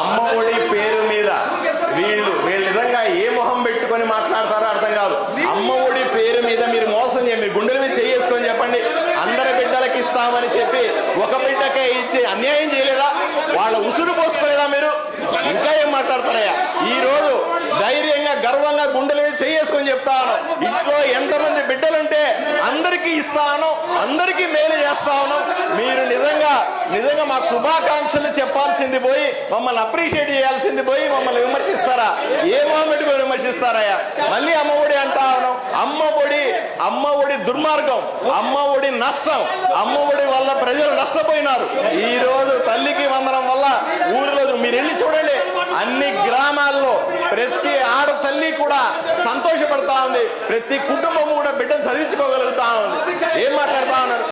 అమ్మ ఒడి పేరు మీద వీళ్ళు వీళ్ళు నిజంగా ఏ మొహం పెట్టుకొని మాట్లాడతారో అర్థం కాదు. అమ్మ ఒడి పేరు మీద మీరు మోసం చేయండి మీరు గుండెల మీద చేసుకొని చెప్పండి. అందరి బిడ్డలకి ఇస్తామని చెప్పి ఒక బిడ్డకే ఇచ్చి అన్యాయం చేయలేదా? వాళ్ళ ఉసురు పోసుకోలేదా మీరు? ఇంకా ఏం మాట్లాడతారయ్యా? ఈ రోజు ధైర్యంగా గర్వంగా గుండెల మీద చేసుకొని చెప్తాను ఎంతమంది బిడ్డలుంటే అందరికీ ఇస్తాను అందరికీ మేలు చేస్తాను. మీరు నిజంగా నిజంగా మాకు శుభాకాంక్షలు చెప్పాల్సింది పోయి మమ్మల్ని అప్రిషియేట్ చేయాల్సింది పోయి మమ్మల్ని విమర్శిస్తారా? ఏ మొహమ్మడి విమర్శిస్తారయ్యా? మళ్ళీ అమ్మ ఒడి అంటా ఉన్నాం. అమ్మ ఒడి అమ్మ ఒడి దుర్మార్గం అమ్మ ఒడి నష్టం అమ్మ ఒడి వల్ల ప్రజలు నష్టపోయినారు. ఈ రోజు తల్లికి వందనం వల్ల ఊరిలో మీరు వెళ్ళి చూడండి. అన్ని గ్రామాల్లో ప్రతి ఆడ తల్లి కూడా సంతోషపడతా ఉంది. ప్రతి కుటుంబం కూడా బిడ్డను చదివించుకోగలుగుతా ఉంది. ఏం మాట్లాడుతా ఉన్నారు?